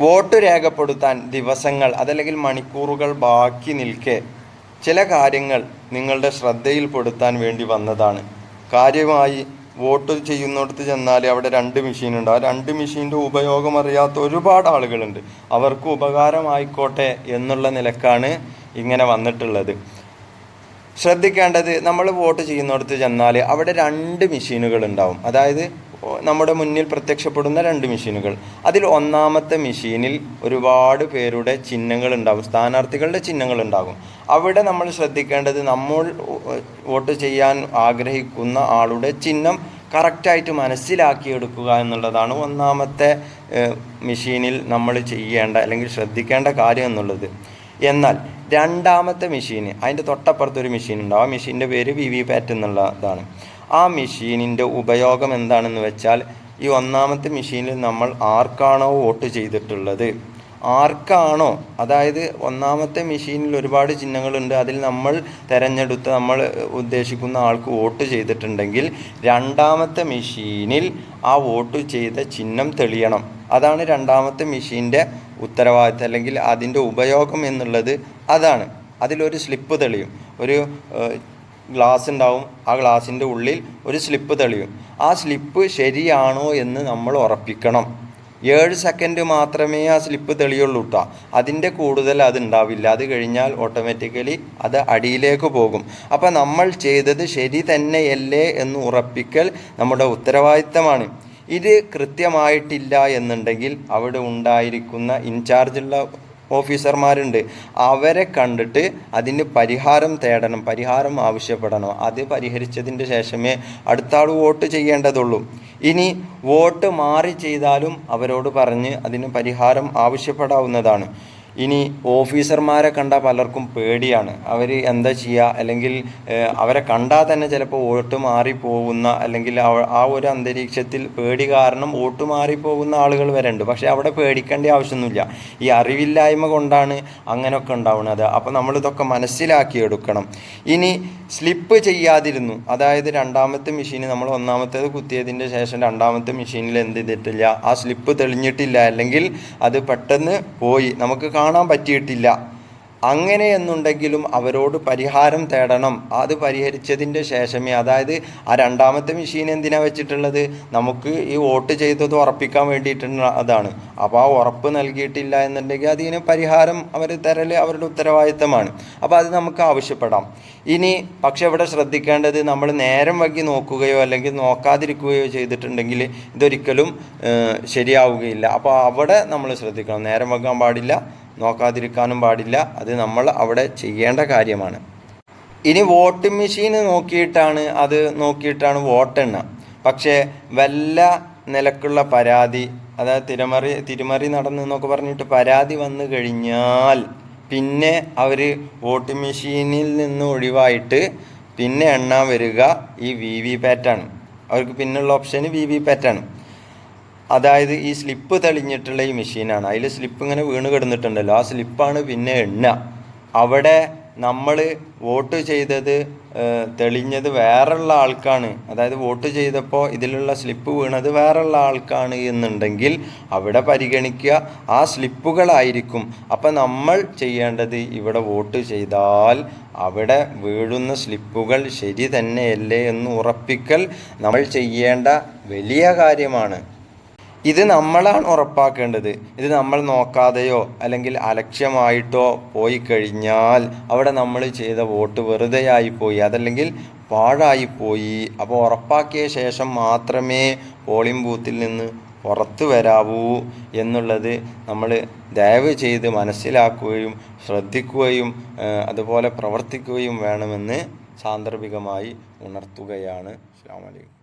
Vote രേഖപ്പെടുത്താൻ ദിവസങ്ങൾ അതല്ലെങ്കിൽ മണിക്കൂറുകൾ ബാക്കി നിൽക്കെ ചില കാര്യങ്ങൾ നിങ്ങളുടെ ശ്രദ്ധയിൽപ്പെടുത്താൻ വേണ്ടി വന്നതാണ്. കാര്യമായി വോട്ട് ചെയ്യുന്നിടത്ത് ചെന്നാൽ അവിടെ രണ്ട് മെഷീൻ ഉണ്ട്. ആ രണ്ട് മെഷീന്റെ ഉപയോഗം അറിയാത്ത ഒരുപാട് ആളുകളുണ്ട്. അവർക്ക് ഉപകാരമായിക്കോട്ടെ എന്നുള്ള നിലക്കാണ് ഇങ്ങനെ വന്നിട്ടുള്ളത്. ശ്രദ്ധിക്കേണ്ടത് നമ്മൾ വോട്ട് ചെയ്യുന്നിടത്ത് ചെന്നാൽ അവിടെ രണ്ട് മെഷീനുകൾ ഉണ്ടാവും. അതായത് നമ്മുടെ മുന്നിൽ പ്രത്യക്ഷപ്പെടുന്ന രണ്ട് മെഷീനുകൾ. അതിൽ ഒന്നാമത്തെ മെഷീനിൽ ഒരുപാട് പേരുടെ ചിഹ്നങ്ങൾ ഉണ്ടാകും സ്ഥാനാർത്ഥികളുടെ ചിഹ്നങ്ങൾ ഉണ്ടാകും അവിടെ നമ്മൾ ശ്രദ്ധിക്കേണ്ടത് നമ്മൾ വോട്ട് ചെയ്യാൻ ആഗ്രഹിക്കുന്ന ആളുടെ ചിഹ്നം കറക്റ്റായിട്ട് മനസ്സിലാക്കിയെടുക്കുക എന്നുള്ളതാണ് ഒന്നാമത്തെ മെഷീനിൽ നമ്മൾ ചെയ്യേണ്ട അല്ലെങ്കിൽ ശ്രദ്ധിക്കേണ്ട കാര്യം എന്നുള്ളത്. എന്നാൽ രണ്ടാമത്തെ മെഷീന് അതിന്റെ തൊട്ടപ്പുറത്തൊരു മെഷീൻ ഉണ്ടാവും ആ മെഷീന്റെ പേര് വി വി പാറ്റ് എന്നുള്ളതാണ്. ആ മെഷീനിന്റെ ഉപയോഗം എന്താണെന്ന് വെച്ചാൽ ഈ ഒന്നാമത്തെ മെഷീനിൽ നമ്മൾ ആർക്കാണോ വോട്ട് ചെയ്തിട്ടുള്ളത്? ആർക്കാണോ? അതായത് ഒന്നാമത്തെ മെഷീനിൽ ഒരുപാട് ചിഹ്നങ്ങളുണ്ട്. അതിൽ നമ്മൾ തിരഞ്ഞെടുത്ത് നമ്മൾ ഉദ്ദേശിക്കുന്ന ആൾക്ക് വോട്ട് ചെയ്തിട്ടുണ്ടെങ്കിൽ രണ്ടാമത്തെ മെഷീനിൽ ആ വോട്ട് ചെയ്ത ചിഹ്നം തെളിയണം. അതാണ് രണ്ടാമത്തെ മെഷീന്റെ ഉത്തരവാദിത്തം അല്ലെങ്കിൽ അതിന്റെ ഉപയോഗം എന്നുള്ളത്. അതാണ്. അതിലൊരു സ്ലിപ്പ് തെളിയും. ഒരു ഗ്ലാസ് ഉണ്ടാവും ആ ഗ്ലാസിന്റെ ഉള്ളിൽ ഒരു സ്ലിപ്പ് തെളിയും. ആ സ്ലിപ്പ് ശരിയാണോ എന്ന് നമ്മൾ ഉറപ്പിക്കണം. ഏഴ് സെക്കൻഡ് മാത്രമേ ആ സ്ലിപ്പ് തെളിയുള്ളൂ കേട്ടോ അതിന്റെ കൂടുതൽ അത് ഉണ്ടാവില്ല അത് കഴിഞ്ഞാൽ ഓട്ടോമാറ്റിക്കലി അത് അടിയിലേക്ക് പോകും. അപ്പോൾ നമ്മൾ ചെയ്തത് ശരി തന്നെയല്ലേ എന്ന് ഉറപ്പിക്കൽ നമ്മുടെ ഉത്തരവാദിത്തമാണ്. ഇത് കൃത്യമായിട്ടില്ല എന്നുണ്ടെങ്കിൽ അവിടെ ഉണ്ടായിരിക്കുന്ന ഇൻചാർജുള്ള ഓഫീസർമാരുണ്ട്. അവരെ കണ്ടിട്ട് അതിന് പരിഹാരം തേടണം പരിഹാരം ആവശ്യപ്പെടണം. അത് പരിഹരിച്ചതിന്റെ ശേഷമേ അടുത്ത ആൾ വോട്ട് ചെയ്യേണ്ടതുള്ളൂ. ഇനി വോട്ട് മാറി ചെയ്താലും അവരോട് പറഞ്ഞ് അതിന് പരിഹാരം ആവശ്യപ്പെടാവുന്നതാണ്. ഇനി ഓഫീസർമാരെ കണ്ടാൽ പലർക്കും പേടിയാണ്. അവർ എന്താ ചെയ്യുക അല്ലെങ്കിൽ അവരെ കണ്ടാൽ തന്നെ ചിലപ്പോൾ വോട്ട് മാറിപ്പോകുന്ന അല്ലെങ്കിൽ ആ ഒരു അന്തരീക്ഷത്തിൽ പേടി കാരണം വോട്ട് മാറിപ്പോകുന്ന ആളുകൾ വരെ ഉണ്ട്. പക്ഷേ അവിടെ പേടിക്കേണ്ട ആവശ്യമൊന്നുമില്ല. ഈ അറിവില്ലായ്മ കൊണ്ടാണ് അങ്ങനെയൊക്കെ ഉണ്ടാവുന്നത്. അപ്പോൾ നമ്മളിതൊക്കെ മനസ്സിലാക്കിയെടുക്കണം. ഇനി സ്ലിപ്പ് ചെയ്യാതിരുന്നു. അതായത് രണ്ടാമത്തെ മെഷീൻ നമ്മൾ ഒന്നാമത്തേത് കുത്തിയതിന്റെ ശേഷം രണ്ടാമത്തെ മെഷീനിൽ എന്ത് ചെയ്തിട്ടില്ല? ആ സ്ലിപ്പ് തെളിഞ്ഞിട്ടില്ല. അല്ലെങ്കിൽ അത് പെട്ടെന്ന് പോയി. നമുക്ക് കാണാൻ പറ്റിയിട്ടില്ല. അങ്ങനെ എന്നുണ്ടെങ്കിലും അവരോട് പരിഹാരം തേടണം. അത് പരിഹരിച്ചതിന്റെ ശേഷമേ. അതായത് ആ രണ്ടാമത്തെ മെഷീൻ എന്തിനാണ് വെച്ചിട്ടുള്ളത്? നമുക്ക് ഈ വോട്ട് ചെയ്തത് ഉറപ്പിക്കാൻ വേണ്ടിയിട്ടുള്ള അതാണ്. അപ്പോൾ ആ ഉറപ്പ് നൽകിയിട്ടില്ല എന്നുണ്ടെങ്കിൽ അതിന് പരിഹാരം അവർ തരൽ അവരുടെ ഉത്തരവാദിത്തമാണ്. അപ്പോൾ അത് നമുക്ക് ആവശ്യപ്പെടാം. ഇനി പക്ഷെ ഇവിടെ ശ്രദ്ധിക്കേണ്ടത് നമ്മൾ നേരം വൈകി നോക്കുകയോ അല്ലെങ്കിൽ നോക്കാതിരിക്കുകയോ ചെയ്തിട്ടുണ്ടെങ്കിൽ ഇതൊരിക്കലും ശരിയാവുകയില്ല. അപ്പോൾ അവിടെ നമ്മൾ ശ്രദ്ധിക്കണം. നേരം വെക്കാൻ പാടില്ല. നോക്കാതിരിക്കാനും പാടില്ല. അത് നമ്മൾ അവിടെ ചെയ്യേണ്ട കാര്യമാണ്. ഇനി വോട്ടിംഗ് മെഷീൻ നോക്കിയിട്ടാണ് അത് നോക്കിയിട്ടാണ് വോട്ടെണ്ണ. പക്ഷേ വല്ല നിലക്കുള്ള പരാതി അതായത് തിരമറി തിരുമറി നടന്നു എന്നൊക്കെ പറഞ്ഞിട്ട് പരാതി വന്നു കഴിഞ്ഞാൽ പിന്നെ അവർ വോട്ടിംഗ് മെഷീനിൽ നിന്ന് ഒഴിവായിട്ട് പിന്നെ എണ്ണാൻ വരിക ഈ വി വി പാറ്റാണ്. അവർക്ക് പിന്നുള്ള ഓപ്ഷന് വി വി പാറ്റാണ്. അതായത് ഈ സ്ലിപ്പ് തെളിഞ്ഞിട്ടുള്ള ഈ മെഷീനാണ് അതിൽ സ്ലിപ്പ് ഇങ്ങനെ വീണ് കിടന്നിട്ടുണ്ടല്ലോ. ആ സ്ലിപ്പാണ് പിന്നെ എണ്ണ. അവിടെ നമ്മൾ വോട്ട് ചെയ്തത് തെളിഞ്ഞത് വേറുള്ള ആൾക്കാണ്. അതായത് വോട്ട് ചെയ്തപ്പോൾ ഇതിലുള്ള സ്ലിപ്പ് വീണത് വേറുള്ള ആൾക്കാണ് എന്നുണ്ടെങ്കിൽ അവിടെ പരിഗണിക്കുക. ആ സ്ലിപ്പുകളായിരിക്കും അപ്പം നമ്മൾ ചെയ്യേണ്ടത് ഇവിടെ വോട്ട് ചെയ്താൽ അവിടെ വീഴുന്ന സ്ലിപ്പുകൾ ശരി തന്നെയല്ലേ എന്ന് ഉറപ്പിക്കൽ നമ്മൾ ചെയ്യേണ്ട വലിയ കാര്യമാണ്. ഇത് നമ്മളാണ് ഉറപ്പാക്കേണ്ടത്. ഇത് നമ്മൾ നോക്കാതെയോ അല്ലെങ്കിൽ അലക്ഷ്യമായിട്ടോ പോയി കഴിഞ്ഞാൽ അവിടെ നമ്മൾ ചെയ്ത വോട്ട് വെറുതെയായി പോയി അതല്ലെങ്കിൽ പാഴായിപ്പോയി. അപ്പോൾ ഉറപ്പാക്കിയ ശേഷം മാത്രമേ പോളിംഗ് ബൂത്തിൽ നിന്ന് പുറത്തു വരാവൂ എന്നുള്ളത് നമ്മൾ ദയവ് ചെയ്ത് മനസ്സിലാക്കുകയും ശ്രദ്ധിക്കുകയും അതുപോലെ പ്രവർത്തിക്കുകയും വേണമെന്ന് സാന്ദർഭികമായി ഉണർത്തുകയാണ്. അസ്സാം വലൈക്കും